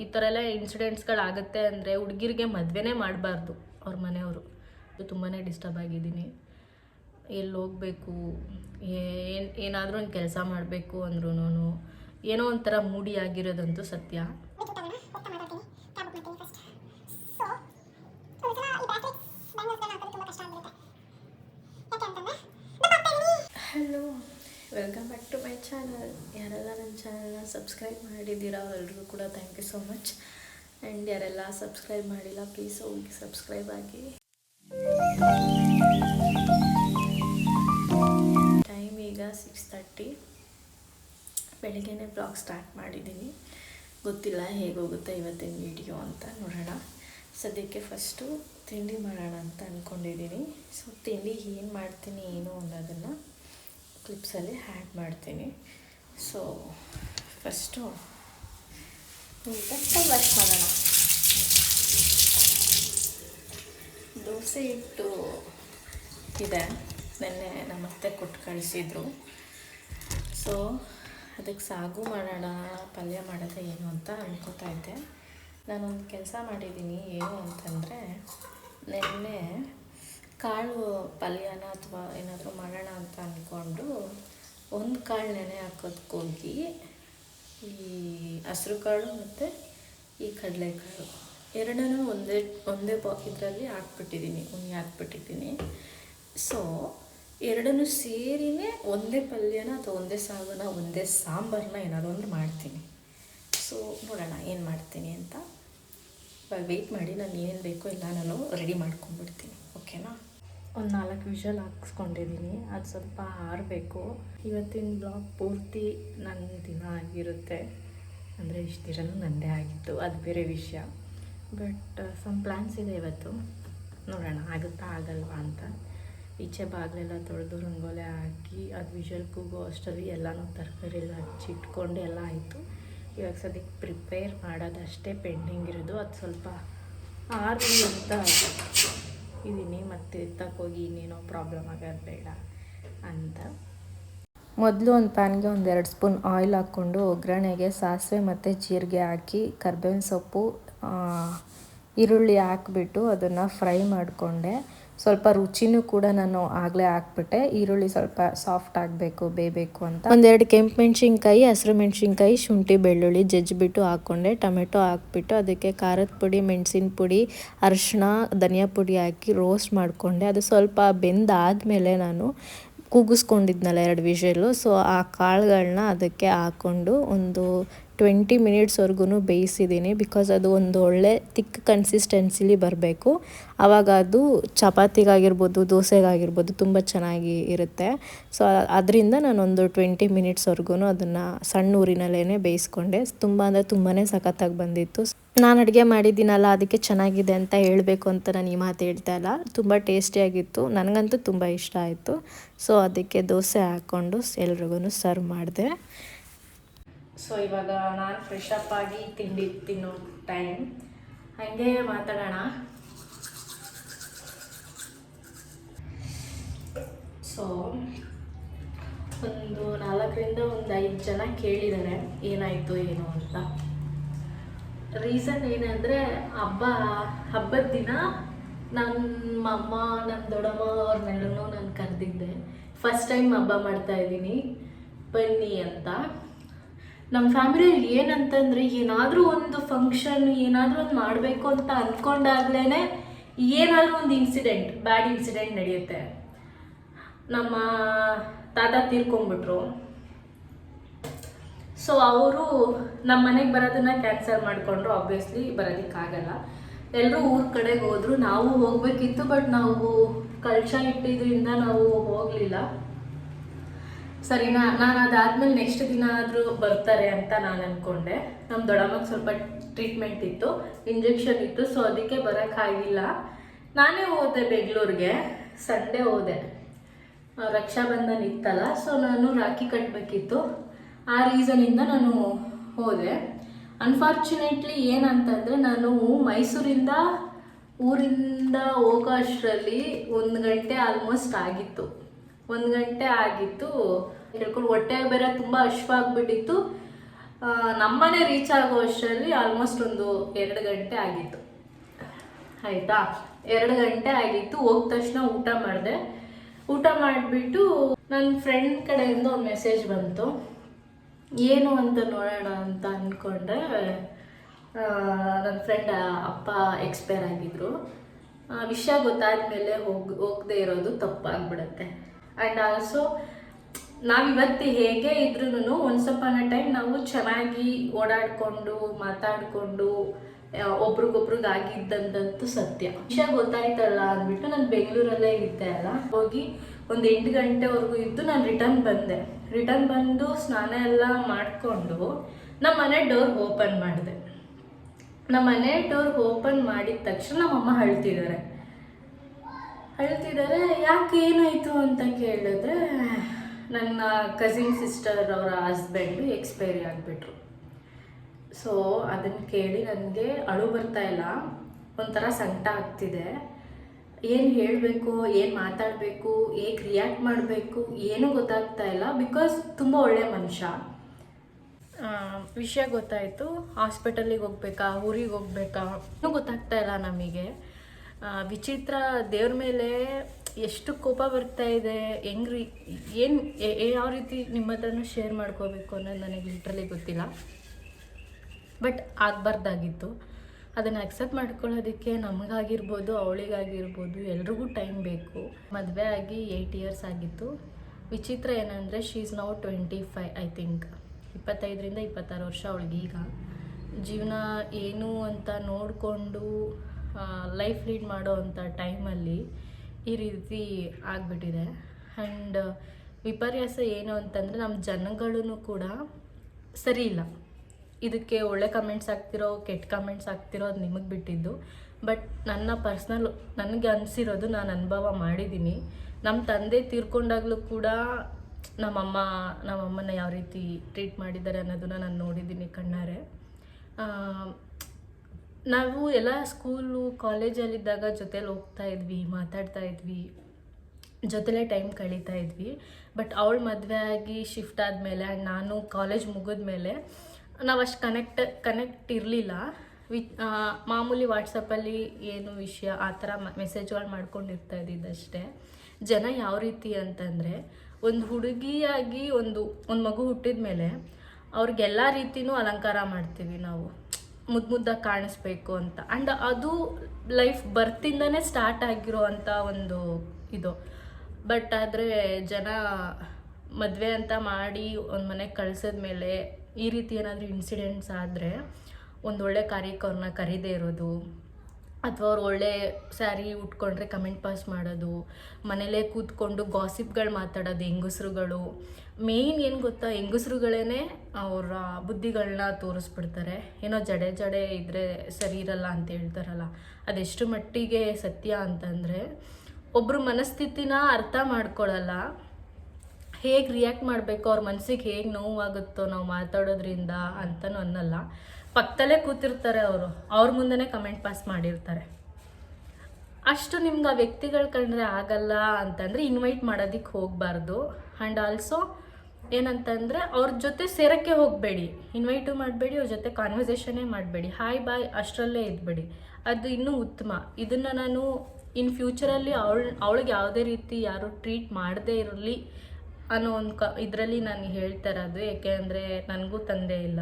ಈ ಥರ ಎಲ್ಲ ಇನ್ಸಿಡೆಂಟ್ಸ್ಗಳಾಗುತ್ತೆ ಅಂದರೆ ಹುಡುಗಿರಿಗೆ ಮದುವೆನೇ ಮಾಡಬಾರ್ದು ಅವ್ರ ಮನೆಯವರು. ತುಂಬಾ ಡಿಸ್ಟರ್ಬ್ ಆಗಿದ್ದೀನಿ. ಎಲ್ಲಿ ಹೋಗಬೇಕು? ಏನು, ಏನಾದರೂ ಒಂದು ಕೆಲಸ ಮಾಡಬೇಕು ಅಂದ್ರೂ ಏನೋ ಒಂಥರ ಮೂಡಿ ಆಗಿರೋದಂತೂ ಸತ್ಯ. Welcome back to my channel ಯಾರೆಲ್ಲ ನನ್ನ ಚಾನಲ್ನ ಸಬ್ಸ್ಕ್ರೈಬ್ ಮಾಡಿದ್ದೀರಾ ಎಲ್ಲರಿಗೂ ಕೂಡ thank you so much and ಯಾರೆಲ್ಲ ಸಬ್ಸ್ಕ್ರೈಬ್ ಮಾಡಿಲ್ಲ ಪ್ಲೀಸ್ ಹೋಗಿ ಸಬ್ಸ್ಕ್ರೈಬ್ ಆಗಿ. ಟೈಮ್ ಈಗ ಸಿಕ್ಸ್ ತರ್ಟಿ ಬೆಳಿಗ್ಗೆನೇ ಬ್ಲಾಗ್ ಸ್ಟಾರ್ಟ್ ಮಾಡಿದ್ದೀನಿ. ಗೊತ್ತಿಲ್ಲ ಹೇಗೋಗುತ್ತೆ ಇವತ್ತಿನ ವಿಡಿಯೋ ಅಂತ ನೋಡೋಣ. ಸದ್ಯಕ್ಕೆ ಫಸ್ಟು ತಿಂಡಿ ಮಾಡೋಣ ಅಂತ ಅಂದ್ಕೊಂಡಿದ್ದೀನಿ ಸೊ ತಿಂಡಿ ಏನು ಮಾಡ್ತೀನಿ ಏನು ಅನ್ನೋದನ್ನು ಕ್ಲಿಪ್ಸಲ್ಲಿ ಹ್ಯಾಡ್ ಮಾಡ್ತೀನಿ. ಸೊ ಫಸ್ಟು ನೀಟಾಗಿ ವಾಶ್ ಮಾಡೋಣ. ದೋಸೆ ಹಿಟ್ಟು ಇದೆ. ನೆನ್ನೆ ನಮ್ಮ ಅತ್ತೆ ಕೊಟ್ಟು ಕಳಿಸಿದ್ರು. ಸೊ ಅದಕ್ಕೆ ಸಾಗು ಮಾಡೋಣ, ಪಲ್ಯ ಮಾಡೋದೇ ಏನು ಅಂತ ಅನ್ಕೋತಾ ಇದ್ದೆ. ನಾನೊಂದು ಕೆಲಸ ಮಾಡಿದ್ದೀನಿ, ಏನು ಅಂತಂದರೆ, ನೆನ್ನೆ ಕಾಳು ಪಲ್ಯನ ಅಥವಾ ಏನಾದರೂ ಮಾಡೋಣ ಅಂತ ಅಂದ್ಕೊಂಡು ಒಂದು ಕಾಳು ನೆನೆ ಹಾಕೋದಕ್ಕೋಗಿ ಈ ಹಸಿರು ಕಾಳು ಮತ್ತು ಈ ಕಡಲೆಕಾಳು ಎರಡನ್ನೂ ಒಂದೇ ಒಂದೇ ಬಾ ಇದರಲ್ಲಿ ಹಾಕ್ಬಿಟ್ಟಿದ್ದೀನಿ, ಉಣ್ಣೆ ಹಾಕ್ಬಿಟ್ಟಿದ್ದೀನಿ. ಸೊ ಎರಡನ್ನೂ ಸೇರಿನೇ ಒಂದೇ ಪಲ್ಯನ ಅಥವಾ ಒಂದೇ ಸಾಗನ ಒಂದೇ ಸಾಂಬಾರನ್ನ ಏನಾದರೂ ಒಂದು ಮಾಡ್ತೀನಿ. ಸೊ ನೋಡೋಣ ಏನು ಮಾಡ್ತೀನಿ ಅಂತ. ವೆಯ್ಟ್ ಮಾಡಿ, ನಾನು ಏನೇನು ಬೇಕೋ ಎಲ್ಲ ನಾನು ರೆಡಿ ಮಾಡ್ಕೊಂಡ್ಬಿಡ್ತೀನಿ ಓಕೆನಾ ಒಂದು ನಾಲ್ಕು ವಿಷಲ್ ಹಾಕ್ಸ್ಕೊಂಡಿದ್ದೀನಿ ಅದು ಸ್ವಲ್ಪ ಆರಬೇಕು. ಇವತ್ತಿನ ಬ್ಲಾಗ್ ಪೂರ್ತಿ ನನ್ನ ದಿನ ಆಗಿರುತ್ತೆ. ಅಂದರೆ ಇಷ್ಟು ನನ್ನದೇ ಆಗಿತ್ತು. ಅದು ಬೇರೆ ವಿಷಯ. ಬಟ್ ಸಮ್ ಪ್ಲ್ಯಾನ್ಸ್ ಇದೆ ಇವತ್ತು. ನೋಡೋಣ, ಆಗುತ್ತಾ ಆಗಲ್ವಾ ಅಂತ. ಈಚೆ ಬಾಗಿಲೆಲ್ಲ ತೊಳೆದು ರಂಗೋಲೆ ಹಾಕಿ, ಅದು ವಿಷಲ್ ಕೂಗೋ ಅಷ್ಟರಲ್ಲಿ ಎಲ್ಲನೂ ತರಕಾರಿ ಎಲ್ಲ ಹಚ್ಚಿಟ್ಕೊಂಡು ಎಲ್ಲ ಆಯಿತು. ಇವಾಗ ಸದ್ಯಕ್ಕೆ ಪ್ರಿಪೇರ್ ಮಾಡೋದಷ್ಟೇ ಪೆಂಡಿಂಗ್ ಇರೋದು. ಅದು ಸ್ವಲ್ಪ ಆರಲಿ ಅಂತ ಇದ್ದೀನಿ ಮತ್ತೆ ಹೋಗಿ ಇನ್ನೇನೋ ಪ್ರಾಬ್ಲಮ್ ಆಗೋದು ಬೇಡ ಅಂತ. ಮೊದಲು ಒಂದು ಪ್ಯಾನ್ಗೆ ಒಂದು ಎರಡು ಸ್ಪೂನ್ ಆಯಿಲ್ ಹಾಕ್ಕೊಂಡು ಒಗ್ಗರಣೆಗೆ, ಸಾಸಿವೆ ಮತ್ತು ಜೀರಿಗೆ ಹಾಕಿ, ಕರ್ಬೇವಿನ ಸೊಪ್ಪು ಈರುಳ್ಳಿ ಹಾಕ್ಬಿಟ್ಟು ಅದನ್ನು ಫ್ರೈ ಮಾಡಿಕೊಂಡೆ. ಸ್ವಲ್ಪ ರುಚಿನೂ ಕೂಡ ನಾನು ಆಗಲೇ ಹಾಕ್ಬಿಟ್ಟೆ. ಈರುಳ್ಳಿ ಸ್ವಲ್ಪ ಸಾಫ್ಟ್ ಆಗಬೇಕು, ಬೇಯಬೇಕು ಅಂತ. ಒಂದೆರಡು ಕೆಂಪು ಮೆಣಸಿನ್ಕಾಯಿ, ಹಸಿರು ಮೆಣಸಿನ್ಕಾಯಿ, ಶುಂಠಿ, ಬೆಳ್ಳುಳ್ಳಿ ಜಜ್ಜಿಬಿಟ್ಟು ಹಾಕ್ಕೊಂಡೆ ಟೊಮೆಟೊ ಹಾಕ್ಬಿಟ್ಟು ಅದಕ್ಕೆ ಖಾರದ ಪುಡಿ, ಮೆಣಸಿನ ಪುಡಿ, ಅರಿಶಿಣ, ಧನಿಯಾ ಪುಡಿ ಹಾಕಿ ರೋಸ್ಟ್ ಮಾಡಿಕೊಂಡೆ. ಅದು ಸ್ವಲ್ಪ ಬೆಂದಾದಮೇಲೆ ನಾನು ಕೂಗಿಸ್ಕೊಂಡಿದ್ನಲ್ಲ ಎರಡು ವಿಷಲು ಸೊ ಆ ಕಾಳುಗಳನ್ನ ಅದಕ್ಕೆ ಹಾಕ್ಕೊಂಡು ಒಂದು ಟ್ವೆಂಟಿ ಮಿನಿಟ್ಸ್ವರೆಗೂ ಬೇಯಿಸಿದ್ದೀನಿ ಬಿಕಾಸ್ ಅದು ಒಂದು ಒಳ್ಳೆ ತಿಕ್ ಕನ್ಸಿಸ್ಟೆನ್ಸಿಲಿ ಬರಬೇಕು. ಆವಾಗ ಅದು ಚಪಾತಿಗಾಗಿರ್ಬೋದು, ದೋಸೆಗಾಗಿರ್ಬೋದು ತುಂಬ ಚೆನ್ನಾಗಿ ಇರುತ್ತೆ. ಸೊ ಅದರಿಂದ ನಾನೊಂದು ಟ್ವೆಂಟಿ ಮಿನಿಟ್ಸ್ವರೆಗೂ ಅದನ್ನು ಸಣ್ಣ ಊರಿನಲ್ಲೇ ಬೇಯಿಸ್ಕೊಂಡೆ. ತುಂಬ ಅಂದರೆ ತುಂಬಾ ಸಖತ್ತಾಗಿ ಬಂದಿತ್ತು. ನಾನು ಅಡುಗೆ ಮಾಡಿದ್ದೀನಲ್ಲ, ಅದಕ್ಕೆ ಚೆನ್ನಾಗಿದೆ ಅಂತ ಹೇಳಬೇಕು ಅಂತ ನಾನು ಈ ಮಾತು ಹೇಳ್ತಾ ಇಲ್ಲ. ತುಂಬ ಟೇಸ್ಟಿಯಾಗಿತ್ತು ನನಗಂತೂ ತುಂಬ ಇಷ್ಟ ಆಯಿತು. ಸೊ ಅದಕ್ಕೆ ದೋಸೆ ಹಾಕ್ಕೊಂಡು ಎಲ್ರಿಗೂ ಸರ್ವ್ ಮಾಡಿದೆ. ಸೊ ಇವಾಗ ನಾನು ಫ್ರೆಶ್ ಅಪ್ ಆಗಿ ತಿಂಡಿ ತಿನ್ನೋ ಟೈಮ್ ಹಾಗೆ ಮಾತಾಡೋಣ. ಸೊ ಒಂದು ನಾಲ್ಕರಿಂದ ಒಂದು ಐದು ಜನ ಕೇಳಿದ್ದಾರೆ ಏನಾಯಿತು, ಏನು ಅಂತ. ರೀಸನ್ ಏನಂದರೆ, ಹಬ್ಬ, ಹಬ್ಬದ ದಿನ ನನ್ನ ಅಮ್ಮ ನನ್ನ ದೊಡ್ಡಮ್ಮ ಅವ್ರನ್ನೆಲ್ಲನೂ ನಾನು ಕರೆದಿದ್ದೆ. ಫಸ್ಟ್ ಟೈಮ್ ಹಬ್ಬ ಮಾಡ್ತಾ ಇದ್ದೀನಿ. ಬನ್ನಿ ಅಂತ. ನಮ್ಮ ಫ್ಯಾಮಿಲಿಯಲ್ಲಿ ಏನಂತಂದರೆ, ಏನಾದರೂ ಒಂದು ಫಂಕ್ಷನ್ ಏನಾದರೂ ಒಂದು ಮಾಡಬೇಕು ಅಂತ ಅಂದ್ಕೊಂಡಾಗ್ಲೇ ಏನಾದರೂ ಒಂದು ಇನ್ಸಿಡೆಂಟ್ ಬ್ಯಾಡ್ ಇನ್ಸಿಡೆಂಟ್ ನಡೆಯುತ್ತೆ. ನಮ್ಮ ತಾತ ತೀರ್ಕೊಂಡ್ಬಿಟ್ರು. ಸೊ ಅವರು ನಮ್ಮ ಮನೆಗೆ ಬರೋದನ್ನ ಕ್ಯಾನ್ಸಲ್ ಮಾಡಿಕೊಂಡ್ರು. ಆಬ್ವಿಯಸ್ಲಿ ಬರೋದಕ್ಕಾಗಲ್ಲ. ಎಲ್ಲರೂ ಊರ ಕಡೆಗೆ ಹೋದ್ರು. ನಾವು ಹೋಗಬೇಕಿತ್ತು ಬಟ್ ನಾವು ಕಳಶ ಇಟ್ಟಿದ್ರಿಂದ ನಾವು ಹೋಗಲಿಲ್ಲ. ಸರಿನಾ ನಾನು ಅದಾದ್ಮೇಲೆ ನೆಕ್ಸ್ಟ್ ದಿನ ಆದರೂ ಬರ್ತಾರೆ ಅಂತ ನಾನು ಅಂದ್ಕೊಂಡೆ ನಮ್ಮ ದೊಡ್ಡಮ್ಮಗೆ ಸ್ವಲ್ಪ ಟ್ರೀಟ್ಮೆಂಟ್ ಇತ್ತು ಇಂಜೆಕ್ಷನ್ ಇತ್ತು ಸೊ ಅದಕ್ಕೆ ಬರೋಕ್ಕಾಗಿಲ್ಲ ನಾನೇ ಹೋದೆ ಬೆಂಗಳೂರಿಗೆ ಸಂಡೇ ಹೋದೆ. ರಕ್ಷಾ ರಕ್ಷಾಬಂಧನ್ ಇತ್ತಲ್ಲ ಸೊ ನಾನು ರಾಖಿ ಕಟ್ಟಬೇಕಿತ್ತು ಆ ರೀಸನಿಂದ ನಾನು ಹೋದೆ. ಅನ್ಫಾರ್ಚುನೇಟ್ಲಿ ಏನಂತಂದರೆ ನಾನು ಮೈಸೂರಿಂದ, ಊರಿಂದ ಹೋಗೋ ಅಷ್ಟರಲ್ಲಿ ಒಂದು ಗಂಟೆ ಆಲ್ಮೋಸ್ಟ್ ಆಗಿತ್ತು. ಒಂದು ಗಂಟೆ ಆಗಿತ್ತು. ಹೇಳ್ಕೊಂಡು ಹೊಟ್ಟೆ ಬೇರೆ ತುಂಬ ಹಶ್ವಾಗ್ಬಿಟ್ಟಿತ್ತು ನಮ್ಮನೆ ರೀಚ್ ಆಗೋ ಅಷ್ಟರಲ್ಲಿ ಆಲ್ಮೋಸ್ಟ್ ಒಂದು ಎರಡು ಗಂಟೆ ಆಗಿತ್ತು. ಆಯಿತಾ? ಎರಡು ಗಂಟೆ ಆಗಿತ್ತು. ಹೋದ ತಕ್ಷಣ ಊಟ ಮಾಡಿದೆ. ಊಟ ಮಾಡಿಬಿಟ್ಟು ನನ್ನ ಫ್ರೆಂಡ್ ಕಡೆಯಿಂದ ಒಂದು ಮೆಸೇಜ್ ಬಂತು. ಏನು ಅಂತ ನೋಡೋಣ ಅಂತ ಅಂದ್ಕೊಂಡ್ರೆ ನನ್ನ ಫ್ರೆಂಡ್ ಅಪ್ಪ ಎಕ್ಸ್ಪೈರ್ ಆಗಿದ್ರು. ವಿಷಯ ಗೊತ್ತಾದ್ಮೇಲೆ ಹೋಗ್, ಹೋಗದೆ ಇರೋದು ತಪ್ಪಾಗ್ಬಿಡುತ್ತೆ. ಆ್ಯಂಡ್ ಆಲ್ಸೋ ನಾವಿವತ್ತು ಹೇಗೆ ಇದ್ರೂ ಒಂದು ಸ್ವಲ್ಪ ಟೈಮ್ ನಾವು ಚೆನ್ನಾಗಿ ಓಡಾಡಿಕೊಂಡು, ಮಾತಾಡಿಕೊಂಡು ಆಗಿದ್ದಂತೂ ಸತ್ಯ. ವಿಷಯ ಗೊತ್ತಾಯ್ತಲ್ಲ ಅಂದ್ಬಿಟ್ಟು ನಾನು ಬೆಂಗಳೂರಲ್ಲೇ ಇದ್ದೆ ಅಲ್ಲ. ಹೋಗಿ ಒಂದು ಎಂಟು ಗಂಟೆವರೆಗೂ ಇದ್ದು ನಾನು ರಿಟರ್ನ್ ಬಂದೆ. ರಿಟರ್ನ್ ಬಂದು ಸ್ನಾನ ಎಲ್ಲ ಮಾಡಿಕೊಂಡು ನಮ್ಮ ಮನೆ ಡೋರ್ ಓಪನ್ ಮಾಡಿದೆ. ನಮ್ಮ ಮನೆ ಡೋರ್ ಓಪನ್ ಮಾಡಿದ ತಕ್ಷಣ ನಮ್ಮಮ್ಮ ಅಳ್ತಿದ್ದಾರೆ ಅಳ್ತಿದ್ದಾರೆ ಯಾಕೆ ಏನಾಯಿತು ಅಂತ ಕೇಳಿದ್ರೆ ನನ್ನ ಕಸಿನ್ ಸಿಸ್ಟರ್ ಅವರ ಹಸ್ಬೆಂಡು ಎಕ್ಸ್ಪೈರಿ ಆಗಿಬಿಟ್ರು. ಸೊ ಅದನ್ನು ಕೇಳಿ ನನಗೆ ಅಳು ಬರ್ತಾ ಇಲ್ಲ. ಒಂಥರ ಸಂಕಟ ಆಗ್ತಿದೆ. ಏನು ಹೇಳಬೇಕು, ಏನು ಮಾತಾಡಬೇಕು, ಹೇಗೆ ರಿಯಾಕ್ಟ್ ಮಾಡಬೇಕು ಏನೂ ಗೊತ್ತಾಗ್ತಾ ಇಲ್ಲ ಬಿಕಾಸ್ ತುಂಬ ಒಳ್ಳೆ ಮನುಷ್ಯ. ವಿಷಯ ಗೊತ್ತಾಯಿತು. ಹಾಸ್ಪಿಟಲಿಗೆ ಹೋಗ್ಬೇಕಾ, ಊರಿಗೆ ಹೋಗ್ಬೇಕಾ ಗೊತ್ತಾಗ್ತಾ ಇಲ್ಲ ನಮಗೆ. ವಿಚಿತ್ರ ದೇವ್ರ ಮೇಲೆ ಎಷ್ಟು ಕೋಪ ಬರ್ತಾ ಇದೆ, ಹೆಂಗ್ರಿ, ಏನು ಯಾವ ರೀತಿ ನಿಮ್ಮ ಹತ್ರನೂ ಶೇರ್ ಮಾಡ್ಕೋಬೇಕು ಅನ್ನೋದು ನನಗೆ ಲಿಟ್ರಲಿ ಗೊತ್ತಿಲ್ಲ. ಬಟ್ ಆಗಬಾರ್ದಾಗಿತ್ತು. ಅದನ್ನು ಅಕ್ಸೆಪ್ಟ್ ಮಾಡ್ಕೊಳ್ಳೋದಕ್ಕೆ ನಮಗಾಗಿರ್ಬೋದು, ಅವಳಿಗಾಗಿರ್ಬೋದು, ಎಲ್ರಿಗೂ ಟೈಮ್ ಬೇಕು. ಮದುವೆ ಆಗಿ ಏಯ್ಟ್ ಇಯರ್ಸ್ ಆಗಿತ್ತು. ವಿಚಿತ್ರ ಏನಂದರೆ she is now twenty five I think ಇಪ್ಪತ್ತೈದರಿಂದ ಇಪ್ಪತ್ತಾರು ವರ್ಷ ಅವಳಿಗೆ ಈಗ. ಜೀವನ ಏನು ಅಂತ ನೋಡಿಕೊಂಡು ಲೈಫ್ ಲೀಡ್ ಮಾಡೋ ಅಂಥ ಟೈಮಲ್ಲಿ ಈ ರೀತಿ ಆಗಿಬಿಟ್ಟಿದೆ. ಆ್ಯಂಡ್ ವಿಪರ್ಯಾಸ ಏನು ಅಂತಂದರೆ ನಮ್ಮ ಜನಗಳೂ ಕೂಡ ಸರಿ ಇಲ್ಲ. ಇದಕ್ಕೆ ಒಳ್ಳೆ ಕಮೆಂಟ್ಸ್ ಆಗ್ತಿರೋ ಕೆಟ್ಟ ಕಮೆಂಟ್ಸ್ ಆಗ್ತಿರೋ ಅದು ನಿಮಗೆ ಬಿಟ್ಟಿದ್ದು. ಬಟ್ ನನ್ನ ಪರ್ಸ್ನಲ್ ನನಗೆ ಅನಿಸಿರೋದು ನಾನು ಅನುಭವ ಮಾಡಿದ್ದೀನಿ ನಮ್ಮ ತಂದೆ ತೀರ್ಕೊಂಡಾಗಲೂ ಕೂಡ ನಮ್ಮಮ್ಮ ನಮ್ಮಮ್ಮನ ಯಾವ ರೀತಿ ಟ್ರೀಟ್ ಮಾಡಿದ್ದಾರೆ ಅನ್ನೋದನ್ನ ನಾನು ನೋಡಿದ್ದೀನಿ ಕಣ್ಣಾರೆ. ನಾವು ಎಲ್ಲ ಸ್ಕೂಲು ಕಾಲೇಜಲ್ಲಿದ್ದಾಗ ಜೊತೇಲಿ ಹೋಗ್ತಾ ಇದ್ವಿ, ಮಾತಾಡ್ತಾ ಇದ್ವಿ. ಜೊತೆಲೇ ಟೈಮ್ ಕಳೀತಾ ಇದ್ವಿ. ಬಟ್ ಅವಳು ಮದುವೆ ಆಗಿ ಶಿಫ್ಟ್ ಆದಮೇಲೆ ಆ್ಯಂಡ್ ನಾನು ಕಾಲೇಜ್ ಮುಗಿದ್ಮೇಲೆ ನಾವು ಅಷ್ಟು ಕನೆಕ್ಟ್ ಕನೆಕ್ಟ್ ಇರಲಿಲ್ಲ. ವಿ ಮಾಮೂಲಿ ವಾಟ್ಸಪ್ಪಲ್ಲಿ ಏನು ವಿಷಯ, ಆ ಥರ ಮೆಸೇಜ್ಗಳು ಮಾಡ್ಕೊಂಡಿರ್ತಾ ಇದ್ದಿದ್ದಷ್ಟೇ. ಜನ ಯಾವ ರೀತಿ ಅಂತಂದರೆ, ಒಂದು ಹುಡುಗಿಯಾಗಿ ಒಂದು ಒಂದು ಮಗು ಹುಟ್ಟಿದ ಮೇಲೆ ಅವ್ರಿಗೆಲ್ಲ ರೀತಿನೂ ಅಲಂಕಾರ ಮಾಡ್ತೀವಿ ನಾವು. ಮುದ್ದು ಮುದ್ದಾಗಿ ಕಾಣಿಸ್ಬೇಕು ಅಂತ. ಆ್ಯಂಡ್ ಅದು ಲೈಫ್ ಬರ್ತಿಂದನೇ ಸ್ಟಾರ್ಟ್ ಆಗಿರೋ ಅಂಥ ಒಂದು ಇದು. ಬಟ್ ಆದರೆ ಜನ ಮದುವೆ ಅಂತ ಮಾಡಿ ಒಂದು ಮನೆಗೆ ಕಳ್ಸಿದ್ಮೇಲೆ ಈ ರೀತಿ ಏನಾದರೂ ಇನ್ಸಿಡೆಂಟ್ಸ್ ಆದರೆ ಒಂದು ಕಾರ್ಯಕ್ಕೆ ಅವ್ರನ್ನ ಕರೀದೇ ಇರೋದು ಅಥವಾ ಅವ್ರು ಒಳ್ಳೆ ಸ್ಯಾರಿ ಉಟ್ಕೊಂಡ್ರೆ ಕಮೆಂಟ್ ಪಾಸ್ ಮಾಡೋದು, ಮನೇಲೇ ಕೂತ್ಕೊಂಡು ಗಾಸಿಪ್ಗಳು ಮಾತಾಡೋದು, ಹೆಂಗಸ್ರುಗಳು. ಮೇಯ್ನ್ ಏನು ಗೊತ್ತಾ? ಹೆಂಗಸ್ರುಗಳೇ ಅವರ ಬುದ್ಧಿಗಳನ್ನ ತೋರಿಸ್ಬಿಡ್ತಾರೆ. ಏನೋ ಜಡೆ ಜಡೆ ಇದ್ದರೆ ಸರಿ ಇರಲ್ಲ ಅಂತ ಹೇಳ್ತಾರಲ್ಲ. ಅದೆಷ್ಟು ಮಟ್ಟಿಗೆ ಸತ್ಯ ಅಂತಂದರೆ ಒಬ್ಬರು ಮನಸ್ಥಿತಿನ ಅರ್ಥ ಮಾಡ್ಕೊಳ್ಳಲ್ಲ ಹೇಗೆ ರಿಯಾಕ್ಟ್ ಮಾಡಬೇಕು? ಅವ್ರ ಮನಸ್ಸಿಗೆ ಹೇಗೆ ನೋವಾಗುತ್ತೋ ನಾವು ಮಾತಾಡೋದ್ರಿಂದ ಅಂತಲೂ ಅನ್ನಲ್ಲ. ಪಕ್ಕದಲ್ಲೇ ಕೂತಿರ್ತಾರೆ ಅವರು. ಅವ್ರ ಮುಂದೆನೇ ಕಮೆಂಟ್ ಪಾಸ್ ಮಾಡಿರ್ತಾರೆ. ಅಷ್ಟು ನಿಮ್ಗೆ ಆ ವ್ಯಕ್ತಿಗಳು ಕಂಡ್ರೆ ಆಗಲ್ಲ ಅಂತಂದರೆ ಇನ್ವೈಟ್ ಮಾಡೋದಕ್ಕೆ ಹೋಗಬಾರ್ದು. ಆ್ಯಂಡ್ ಆಲ್ಸೋ ಏನಂತಂದರೆ ಅವ್ರ ಜೊತೆ ಸೇರೋಕ್ಕೆ ಹೋಗಬೇಡಿ. ಇನ್ವೈಟು ಮಾಡಬೇಡಿ, ಅವ್ರ ಜೊತೆ ಕಾನ್ವರ್ಸೇಷನ್ನೇ ಮಾಡಬೇಡಿ. ಹಾಯ್ ಬಾಯ್ ಅಷ್ಟರಲ್ಲೇ ಇದ್ಬೇಡಿ. ಅದು ಇನ್ನೂ ಉತ್ತಮ. ಇದನ್ನು ನಾನು ಇನ್ ಫ್ಯೂಚರಲ್ಲಿ ಅವಳ, ಅವಳಿಗೆ ಯಾವುದೇ ರೀತಿ ಯಾರು ಟ್ರೀಟ್ ಮಾಡದೇ ಇರಲಿ ಅನ್ನೋ ಒಂದು ಕ, ಇದರಲ್ಲಿ ನಾನು ಹೇಳ್ತಾ ಇರೋದು. ಏಕೆ ಅಂದರೆ ನನಗೂ ತಂದೆ ಇಲ್ಲ.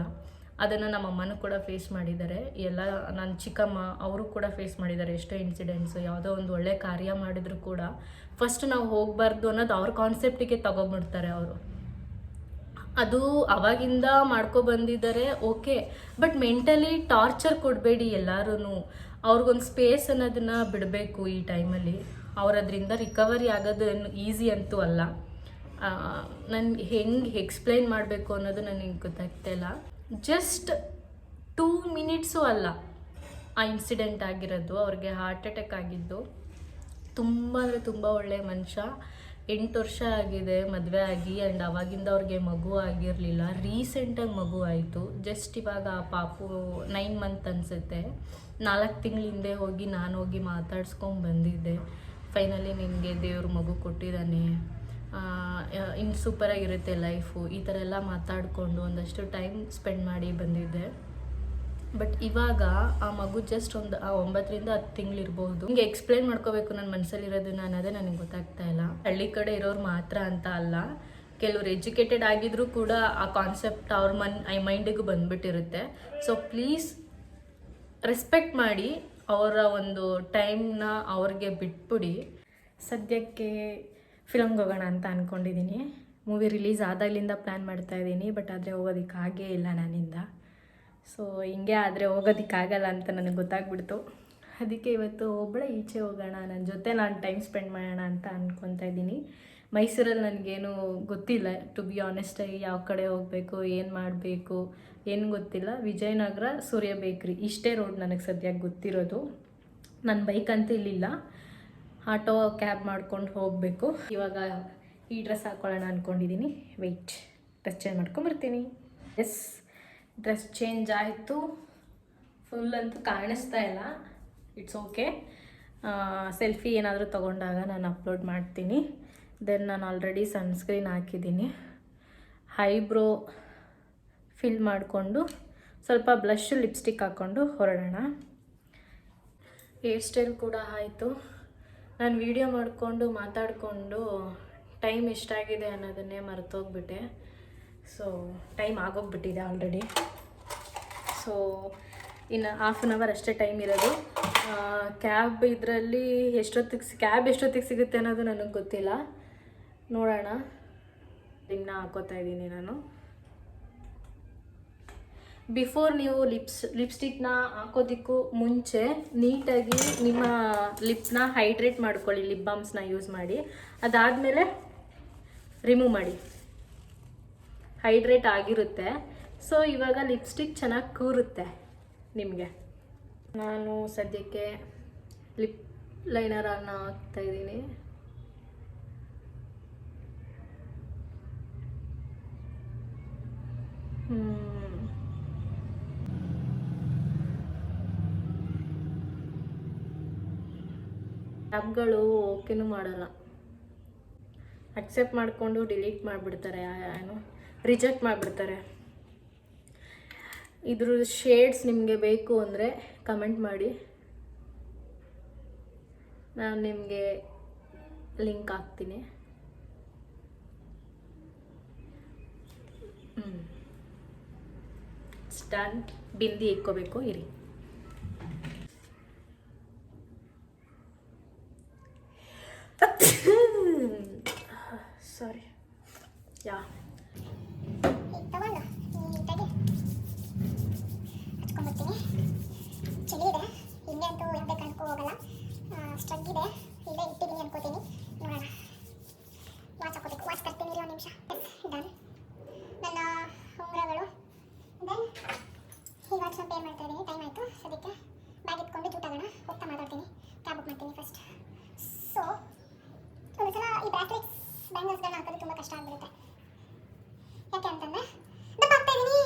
ಅದನ್ನು ನಮ್ಮ ಅಮ್ಮನೂ ಕೂಡ ಫೇಸ್ ಮಾಡಿದ್ದಾರೆ. ಎಲ್ಲ ನನ್ನ ಚಿಕ್ಕಮ್ಮ ಅವರು ಕೂಡ ಫೇಸ್ ಮಾಡಿದ್ದಾರೆ. ಎಷ್ಟೋ ಇನ್ಸಿಡೆಂಟ್ಸು ಯಾವುದೋ ಒಂದು ಒಳ್ಳೆ ಕಾರ್ಯ ಮಾಡಿದರೂ ಕೂಡ. ಫಸ್ಟ್ ನಾವು ಹೋಗಬಾರ್ದು ಅನ್ನೋದು ಅವ್ರ ಕಾನ್ಸೆಪ್ಟಿಗೆ ತಗೊಂಡ್ಬಿಡ್ತಾರೆ ಅವರು. ಅದು ಅವಾಗಿಂದ ಮಾಡ್ಕೊ ಬಂದಿದ್ದಾರೆ ಓಕೆ ಬಟ್ ಮೆಂಟಲಿ ಟಾರ್ಚರ್ ಕೊಡಬೇಡಿ ಎಲ್ಲರೂ ಅವ್ರಿಗೊಂದು ಸ್ಪೇಸ್ ಅನ್ನೋದನ್ನ ಬಿಡಬೇಕು ಈ ಟೈಮಲ್ಲಿ ಅವರದ್ರಿಂದ ರಿಕವರಿ ಆಗೋದು ಈಸಿ ಅಂತೂ ಅಲ್ಲ. ನಾನು ಹೆಂಗೆ ಎಕ್ಸ್ಪ್ಲೈನ್ ಮಾಡಬೇಕು ಅನ್ನೋದು ನನಗೆ ಗೊತ್ತಾಗ್ತಾ ಇಲ್ಲ. ಜಸ್ಟ್ ಟೂ ಮಿನಿಟ್ಸು ಅಲ್ಲ. ಆ ಇನ್ಸಿಡೆಂಟ್ ಆಗಿರೋದು, ಅವ್ರಿಗೆ ಹಾರ್ಟ್ ಅಟ್ಯಾಕ್ ಆಗಿದ್ದು. ತುಂಬ ಅಂದರೆ ತುಂಬ ಒಳ್ಳೆಯ ಮನುಷ್ಯ. ಎಂಟು ವರ್ಷ ಆಗಿದೆ ಮದುವೆ ಆಗಿ ಆ್ಯಂಡ್ ಅವಾಗಿಂದ ಅವ್ರಿಗೆ ಮಗು ಆಗಿರಲಿಲ್ಲ. ರೀಸೆಂಟಾಗಿ ಮಗು ಆಯಿತು. ಜಸ್ಟ್ ಇವಾಗ ಆ ಪಾಪು ನೈನ್ ಮಂತ್ ಅನಿಸುತ್ತೆ. ನಾಲ್ಕು ತಿಂಗಳ ಹಿಂದೆ ಹೋಗಿ ನಾನು ಹೋಗಿ ಮಾತಾಡ್ಸ್ಕೊಂಡು ಬಂದಿದ್ದೆ. ಫೈನಲಿ ನಿನಗೆ ದೇವ್ರ ಮಗು ಕೊಟ್ಟಿದ್ದಾನೆ. ಇನ್ನು ಸೂಪರಾಗಿರುತ್ತೆ ಲೈಫು ಈ ಥರ ಎಲ್ಲ ಮಾತಾಡಿಕೊಂಡು ಒಂದಷ್ಟು ಟೈಮ್ ಸ್ಪೆಂಡ್ ಮಾಡಿ ಬಂದಿದ್ದೆ. ಬಟ್ ಇವಾಗ ಆ ಮಗು ಜಸ್ಟ್ ಒಂದು, ಆ ಒಂಬತ್ತರಿಂದ ಹತ್ತು ತಿಂಗಳಿರ್ಬೋದು ಹಿಂಗೆ ಎಕ್ಸ್ಪ್ಲೈನ್ ಮಾಡ್ಕೋಬೇಕು ನನ್ನ ಮನಸ್ಸಲ್ಲಿರೋದನ್ನ ನಾನು ಅದೇ ನನಗೆ ಗೊತ್ತಾಗ್ತಾ ಇಲ್ಲ. ಹಳ್ಳಿ ಕಡೆ ಇರೋರು ಮಾತ್ರ ಅಂತ ಅಲ್ಲ. ಕೆಲವ್ರು ಎಜುಕೇಟೆಡ್ ಆಗಿದ್ರೂ ಕೂಡ ಆ ಕಾನ್ಸೆಪ್ಟ್ ಅವ್ರ ಮನ್ ಐ ಮೈಂಡಿಗೂ ಬಂದ್ಬಿಟ್ಟಿರುತ್ತೆ. ಸೊ ಪ್ಲೀಸ್ ರೆಸ್ಪೆಕ್ಟ್ ಮಾಡಿ ಅವರ ಒಂದು ಟೈಮ್ನ ಅವ್ರಿಗೆ ಬಿಟ್ಬಿಡಿ. ಸದ್ಯಕ್ಕೆ ಫಿಲಮ್ಗೆ ಹೋಗೋಣ ಅಂತ ಅಂದ್ಕೊಂಡಿದ್ದೀನಿ ಮೂವಿ ರಿಲೀಸ್ ಆದಾಗಲಿಂದ ಪ್ಲ್ಯಾನ್ ಮಾಡ್ತಾ ಇದ್ದೀನಿ ಬಟ್ ಆದರೆ ಹೋಗೋದಕ್ಕಾಗೇ ಇಲ್ಲ ನನ್ನಿಂದ. ಸೊ ಹಿಂಗೆ ಆದರೆ ಹೋಗೋದಕ್ಕಾಗಲ್ಲ ಅಂತ ನನಗೆ ಗೊತ್ತಾಗ್ಬಿಡ್ತು. ಅದಕ್ಕೆ ಇವತ್ತು ಒಬ್ಬಳೇ ಈಚೆ ಹೋಗೋಣ ನನ್ನ ಜೊತೆ ನಾನು ಟೈಮ್ ಸ್ಪೆಂಡ್ ಮಾಡೋಣ ಅಂತ ಅಂದ್ಕೊತಾ ಇದ್ದೀನಿ ಮೈಸೂರಲ್ಲಿ ನನಗೇನು ಗೊತ್ತಿಲ್ಲ ಟು ಬಿ ಆನೆಸ್ಟಾಗಿ ಯಾವ ಕಡೆ ಹೋಗಬೇಕು, ಏನು ಮಾಡಬೇಕು, ಏನು ಗೊತ್ತಿಲ್ಲ. ವಿಜಯನಗರ ಸೂರ್ಯ ಬೇಕ್ರಿ ಇಷ್ಟೇ ರೋಡ್ ನನಗೆ ಸದ್ಯಕ್ಕೆ ಗೊತ್ತಿರೋದು. ನನ್ನ ಬೈಕ್ ಅಂತ ಇಲ್ಲಿಲ್ಲ. ಆಟೋ ಕ್ಯಾಬ್ ಮಾಡ್ಕೊಂಡು ಹೋಗಬೇಕು. ಇವಾಗ ಈ ಡ್ರೆಸ್ ಹಾಕ್ಕೊಳ್ಳೋಣ ಅಂದ್ಕೊಂಡಿದ್ದೀನಿ ವೆಯ್ಟ್ ಡ್ರೆಸ್ ಚೇಂಜ್ ಮಾಡ್ಕೊಂಬರ್ತೀನಿ. ಎಸ್ ಡ್ರೆಸ್ ಚೇಂಜ್ ಆಯಿತು. ಫುಲ್ ಅಂತೂ ಕಾಣಿಸ್ತಾ ಇಲ್ಲ. ಇಟ್ಸ್ ಓಕೆ ಸೆಲ್ಫಿ ಏನಾದರೂ ತೊಗೊಂಡಾಗ ನಾನು ಅಪ್ಲೋಡ್ ಮಾಡ್ತೀನಿ. ದೆನ್ ನಾನು ಆಲ್ರೆಡಿ ಸನ್ಸ್ಕ್ರೀನ್ ಹಾಕಿದ್ದೀನಿ. ಹೈಬ್ರೋ ಫಿಲ್ ಮಾಡಿಕೊಂಡು ಸ್ವಲ್ಪ ಬ್ಲಷ್ ಲಿಪ್ಸ್ಟಿಕ್ ಹಾಕ್ಕೊಂಡು ಹೊರಡೋಣ. ಹೇರ್ ಸ್ಟೈಲ್ ಕೂಡ ಆಯಿತು. ನಾನು ವಿಡಿಯೋ ಮಾಡಿಕೊಂಡು, ಮಾತಾಡಿಕೊಂಡು ಟೈಮ್ ಎಷ್ಟಾಗಿದೆ ಅನ್ನೋದನ್ನೇ ಮರೆತೋಗ್ಬಿಟ್ಟೆ. ಸೊ ಟೈಮ್ ಆಗೋಗ್ಬಿಟ್ಟಿದೆ ಆಲ್ರೆಡಿ ಸೊ ಇನ್ನು ಹಾಫ್ ಆನ್ ಅವರ್ ಅಷ್ಟೇ ಟೈಮ್ ಇರೋದು. ಕ್ಯಾಬ್ ಇದರಲ್ಲಿ ಎಷ್ಟೊತ್ತಿಗೆ ಕ್ಯಾಬ್ ಎಷ್ಟೊತ್ತಿಗೆ ಸಿಗುತ್ತೆ ಅನ್ನೋದು ನನಗೆ ಗೊತ್ತಿಲ್ಲ. ನೋಡೋಣ. ಇನ್ನು ಹಾಕೋತಾ ಇದ್ದೀನಿ ನಾನು. ಬಿಫೋರ್ ನೀವು ಲಿಪ್ಸ್ ಲಿಪ್ಸ್ಟಿಕ್ನ ಹಾಕೋದಕ್ಕೂ ಮುಂಚೆ ನೀಟಾಗಿ ನಿಮ್ಮ ಲಿಪ್ನ ಹೈಡ್ರೇಟ್ ಮಾಡ್ಕೊಳ್ಳಿ ಲಿಪ್ ಬಾಮ್ಸ್ನ ಯೂಸ್ ಮಾಡಿ. ಅದಾದಮೇಲೆ ರಿಮೂವ್ ಮಾಡಿ. ಹೈಡ್ರೇಟ್ ಆಗಿರುತ್ತೆ. ಸೊ ಇವಾಗ ಲಿಪ್ಸ್ಟಿಕ್ ಚೆನ್ನಾಗಿ ಕೂರುತ್ತೆ ನಿಮಗೆ. ನಾನು ಸದ್ಯಕ್ಕೆ ಲಿಪ್ ಲೈನರನ್ನು ಹಾಕ್ತಾ ಇದ್ದೀನಿ. ಆ್ಯಪ್ಗಳು ಓಕೆನೂ ಮಾಡಲ್ಲ. ಅಕ್ಸೆಪ್ಟ್ ಮಾಡಿಕೊಂಡು ಡಿಲೀಟ್ ಮಾಡಿಬಿಡ್ತಾರೆ ಏನು ರಿಜೆಕ್ಟ್ ಮಾಡಿಬಿಡ್ತಾರೆ. ಇದ್ರ ಶೇಡ್ಸ್ ನಿಮಗೆ ಬೇಕು ಅಂದರೆ ಕಮೆಂಟ್ ಮಾಡಿ. ನಾನು ನಿಮಗೆ ಲಿಂಕ್ ಹಾಕ್ತೀನಿ. ಸ್ಟನ್ ಬಿಂದಿ ಇಕ್ಕೋಬೇಕು ಇರಿ. ಸಾರಿ ಯಾ ಹಚ್ಕೊಂಡ್ಬಿಡ್ತೀನಿ. ಚಳಿ ಇದೆ. ಹಿಂಗೆ ಅಂತೂ ಯಾವುದೇ ಕಾರಣಕ್ಕೂ ಹೋಗಲ್ಲ. ಸ್ಟ್ರಗ್ ಇದೆ. ಇಲ್ಲೇ ಇಟ್ಟಿದ್ದೀನಿ ಅನ್ಕೋತೀನಿ. ನೋಡೋಣ ವಾಚ್ ಹಾಕೋಬೇಕು ವಾಚ್ ತರ್ತೀನಿ ಇರಿ ಒಂದು ನಿಮಿಷ ಡನ್ ನನ್ನ ಉಂಗುರಗಳು ದೆನ್ ಈ ವಾಚ್ನ ಪೇ ಮಾಡ್ತಾ ಇದ್ದೀನಿ ಟೈಮ್ ಆಯಿತು ಸದ್ಯಕ್ಕೆ ಬ್ಯಾಗ್ ಇಟ್ಕೊಂಡು ಜೂಟಾಗೋಣ ಹೋಗ್ತಾ ಮಾತಾಡ್ತೀನಿ ಕ್ಯಾಬ್ ಬುಕ್ ಮಾಡ್ತೀನಿ ಫಸ್ಟ್ ಸೊ ಒಂದ್ಸಲ ಈ ಬ್ರಾಸ್ಲೆಟ್ಸ್ ಬ್ಯಾಂಗಲ್ಸ್ಗಳನ್ನ ಹಾಕೋದು ತುಂಬ ಕಷ್ಟ ಆಗಿಬಿಡುತ್ತೆ ಯಾಕೆ ಅಂತಂದ್ರೆ ದಪ್ಪ ಆಗ್ತಾ ಇದೀನಿ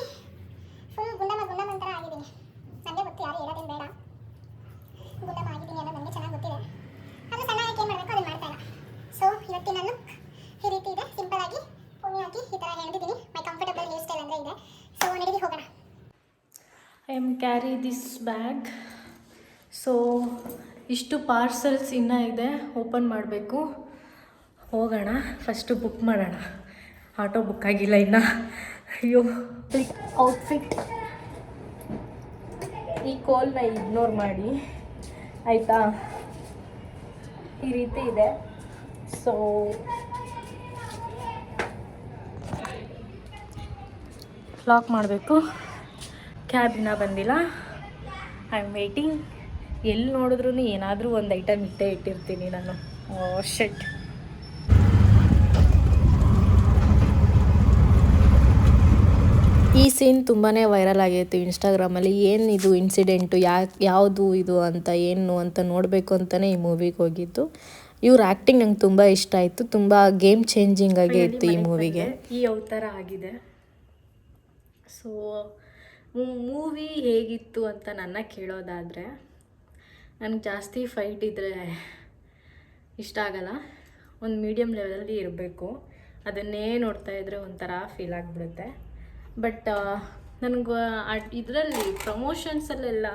ಫುಲ್ ಗುಂಡಮ್ಮ ಗುಂಡಮ್ಮ ಥರ ಆಗಿದ್ದೀನಿ ನನಗೆ ಗೊತ್ತು ಯಾರು ಹೇಳೋದೇನು ಬೇಡ ಗುಂಡಮ್ಮ ಆಗಿದ್ದೀನಿ ಅನ್ನೋದು ನನಗೆ ಚೆನ್ನಾಗಿ ಗೊತ್ತಿದೆ ಅದು ಸಣ್ಣ ಯಾಕೆ ಏನು ಮಾಡಬೇಕು ಅದನ್ನು ಮಾಡ್ತಾ ಇಲ್ಲ ಸೊ ಇವತ್ತಿನ ಲುಕ್ ಈ ರೀತಿ ಇದೆ ಸಿಂಪಲ್ ಆಗಿ ಪುಣ್ಯ ಹಾಕಿ ಈ ಥರ ಎಳೆದಿದ್ದೀನಿ ಮೈ ಕಂಫರ್ಟಬಲ್ ಹೇರ್ ಸ್ಟೈಲ್ ಅಂದರೆ ಇದೆ ಸೊ ನಡೀರಿ ಹೋಗೋಣ I am carry this bag so ಇಷ್ಟು ಪಾರ್ಸಲ್ಸ್ ಇನ್ನೂ ಇದೆ. ಓಪನ್ ಮಾಡಬೇಕು. ಹೋಗೋಣ. ಫಸ್ಟು ಬುಕ್ ಮಾಡೋಣ. ಆಟೋ ಬುಕ್ ಆಗಿಲ್ಲ ಇನ್ನು. ಅಯ್ಯೋ ಔಟ್ಫಿಟ್ ಈ ಕೋಲ್ನ ಇಗ್ನೋರ್ ಮಾಡಿ. ಆಯಿತಾ? ಈ ರೀತಿ ಇದೆ. ಸೊ ಲಾಕ್ ಮಾಡಬೇಕು. ಕ್ಯಾಬ್ ಇನ್ನೂ ಬಂದಿಲ್ಲ. ಐ ಆಮ್ ವೇಟಿಂಗ್ ಎಲ್ಲಿ ನೋಡಿದ್ರೂ ಏನಾದರೂ ಒಂದು ಐಟಮ್ ಇಟ್ಟೇ ಇಟ್ಟಿರ್ತೀನಿ ನಾನು. ಶೆಟ್ ಈ ಸೀನ್ ತುಂಬಾ ವೈರಲ್ ಆಗಿತ್ತು ಇನ್ಸ್ಟಾಗ್ರಾಮಲ್ಲಿ ಏನು ಇದು ಇನ್ಸಿಡೆಂಟು ಯಾಕೆ ಯಾವುದು ಇದು ಅಂತ ಏನು ಅಂತ ನೋಡಬೇಕು ಅಂತಲೇ ಈ ಮೂವಿಗೆ ಹೋಗಿದ್ದು. ಇವ್ರ ಆ್ಯಕ್ಟಿಂಗ್ ನಂಗೆ ತುಂಬ ಇಷ್ಟ ಆಯಿತು. ತುಂಬ ಗೇಮ್ ಚೇಂಜಿಂಗ್ ಆಗಿತ್ತು ಇತ್ತು ಈ ಮೂವಿಗೆ ಈ ಯಾವ ಥರ ಆಗಿದೆ. ಸೊ ಮೂವಿ ಹೇಗಿತ್ತು ಅಂತ ನನ್ನ ಕೇಳೋದಾದರೆ, ನನಗೆ ಜಾಸ್ತಿ ಫೈಟ್ ಇದ್ದರೆ ಇಷ್ಟ ಆಗಲ್ಲ. ಒಂದು ಮೀಡಿಯಮ್ ಲೆವೆಲಲ್ಲಿ ಇರಬೇಕು. ಅದನ್ನೇ ನೋಡ್ತಾ ಇದ್ದರೆ ಒಂಥರ ಫೀಲ್ ಆಗಿಬಿಡುತ್ತೆ. ಬಟ್ ನನಗೆ ಇದರಲ್ಲಿ ಪ್ರಮೋಷನ್ಸಲ್ಲೆಲ್ಲ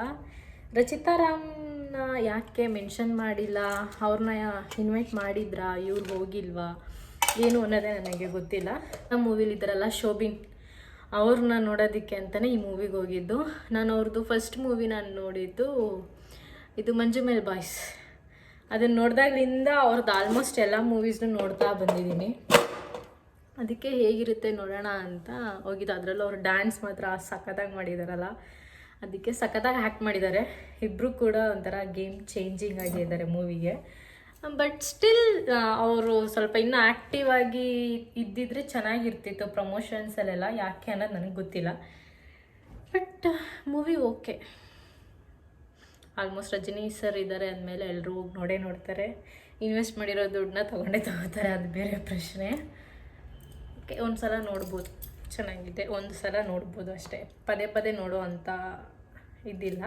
ರಚಿತಾ ರಾಮ್ನ ಯಾಕೆ ಮೆನ್ಷನ್ ಮಾಡಿಲ್ಲ? ಅವ್ರನ್ನ ಇನ್ವೈಟ್ ಮಾಡಿದ್ರಾ? ಇವ್ರು ಹೋಗಿಲ್ವಾ? ಏನು ಅನ್ನೋದೇ ನನಗೆ ಗೊತ್ತಿಲ್ಲ. ನಮ್ಮ ಮೂವಿಲಿ ಇದ್ದಾರಲ್ಲ ಶೋಭಿನ್ ಅವ್ರನ್ನ ನೋಡೋದಕ್ಕೆ ಅಂತಲೇ ಈ ಮೂವಿಗೆ ಹೋಗಿದ್ದು. ನಾನು ಅವ್ರದ್ದು ಫಸ್ಟ್ ಮೂವಿ ನಾನು ನೋಡಿದ್ದು, ಇದು ಮಂಜು ಮೇಲ್ ಬಾಯ್ಸ್. ಅದನ್ನು ನೋಡಿದಾಗ್ಲಿಂದ ಅವ್ರದ್ದು ಆಲ್ಮೋಸ್ಟ್ ಎಲ್ಲ ಮೂವೀಸ್ನು ನೋಡ್ತಾ ಬಂದಿದ್ದೀನಿ. ಅದಕ್ಕೆ ಹೇಗಿರುತ್ತೆ ನೋಡೋಣ ಅಂತ ಹೋಗಿದ್ದು. ಅದರಲ್ಲೂ ಅವ್ರು ಡ್ಯಾನ್ಸ್ ಮಾತ್ರ ಸಖತ್ತಾಗಿ ಮಾಡಿದಾರಲ್ಲ. ಅದಕ್ಕೆ ಸಖತ್ತಾಗಿ ಆ್ಯಕ್ಟ್ ಮಾಡಿದ್ದಾರೆ ಇಬ್ಬರು ಕೂಡ ಒಂಥರ ಗೇಮ್ ಚೇಂಜಿಂಗ್ ಆಗಿದ್ದಾರೆ ಮೂವಿಗೆ ಬಟ್ ಸ್ಟಿಲ್ ಅವರು ಸ್ವಲ್ಪ ಇನ್ನೂ ಆ್ಯಕ್ಟಿವ್ ಆಗಿ ಇದ್ದಿದ್ರೆ ಚೆನ್ನಾಗಿರ್ತಿತ್ತು ಪ್ರಮೋಷನ್ಸಲ್ಲೆಲ್ಲ ಯಾಕೆ ಅನ್ನೋದು ನನಗೆ ಗೊತ್ತಿಲ್ಲ. But movie okay almost Rajini sir ಇದ್ದಾರೆ ಅಂದಮೇಲೆ ಎಲ್ಲರೂ ಹೋಗಿ ನೋಡೇ ನೋಡ್ತಾರೆ. ಇನ್ವೆಸ್ಟ್ ಮಾಡಿರೋ ದುಡ್ಡನ್ನ ತೊಗೊಂಡೇ ತಗೋತಾರೆ. ಅದು ಬೇರೆ ಪ್ರಶ್ನೆ. ಓಕೆ ಒಂದು ಸಲ ನೋಡ್ಬೋದು. ಚೆನ್ನಾಗಿದೆ. ಒಂದು ಸಲ ನೋಡ್ಬೋದು ಅಷ್ಟೇ. ಪದೇ ಪದೇ ನೋಡೋ ಅಂಥ ಇದಿಲ್ಲ.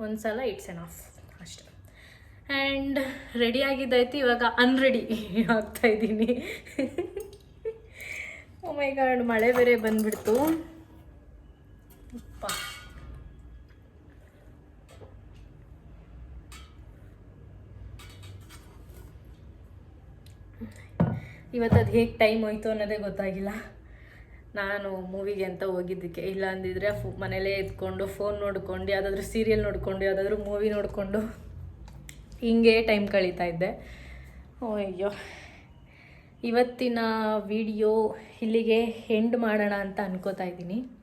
ಒಂದು ಸಲ ಇಟ್ಸ್ ಎನ್ ಆಫ್ ಅಷ್ಟೆ. ಆ್ಯಂಡ್ ರೆಡಿ ಆಗಿದ್ದಾಯ್ತು, ಇವಾಗ ಅನ್ರೆಡಿ ಆಗ್ತಾ ಇದ್ದೀನಿ. ಗಾಡ್ ಮಳೆ ಬೇರೆ ಬಂದ್ಬಿಡ್ತು. ಇವತ್ತು ಅದು ಹೇಗೆ ಟೈಮ್ ಹೋಯ್ತು ಅನ್ನೋದೇ ಗೊತ್ತಾಗಿಲ್ಲ. ನಾನು ಮೂವಿಗೆ ಅಂತ ಹೋಗಿದ್ದಕ್ಕೆ ಇಲ್ಲ ಅಂದಿದ್ರೆ ಫೋ ಮನೇಲೇ ಇದ್ಕೊಂಡು ಫೋನ್ ನೋಡ್ಕೊಂಡು, ಯಾವುದಾದ್ರೂ ಸೀರಿಯಲ್ ನೋಡ್ಕೊಂಡು, ಯಾವುದಾದ್ರೂ ಮೂವಿ ನೋಡಿಕೊಂಡು. ಹಿಂಗೆ ಟೈಮ್ ಕಳೀತಾ ಇದ್ದೆ. ಓ ಅಯ್ಯೋ. ಇವತ್ತಿನ ವಿಡಿಯೋ ಇಲ್ಲಿಗೆ ಹೆಂಡ್ ಮಾಡೋಣ ಅಂತ ಅನ್ಕೋತಾ ಇದ್ದೀನಿ.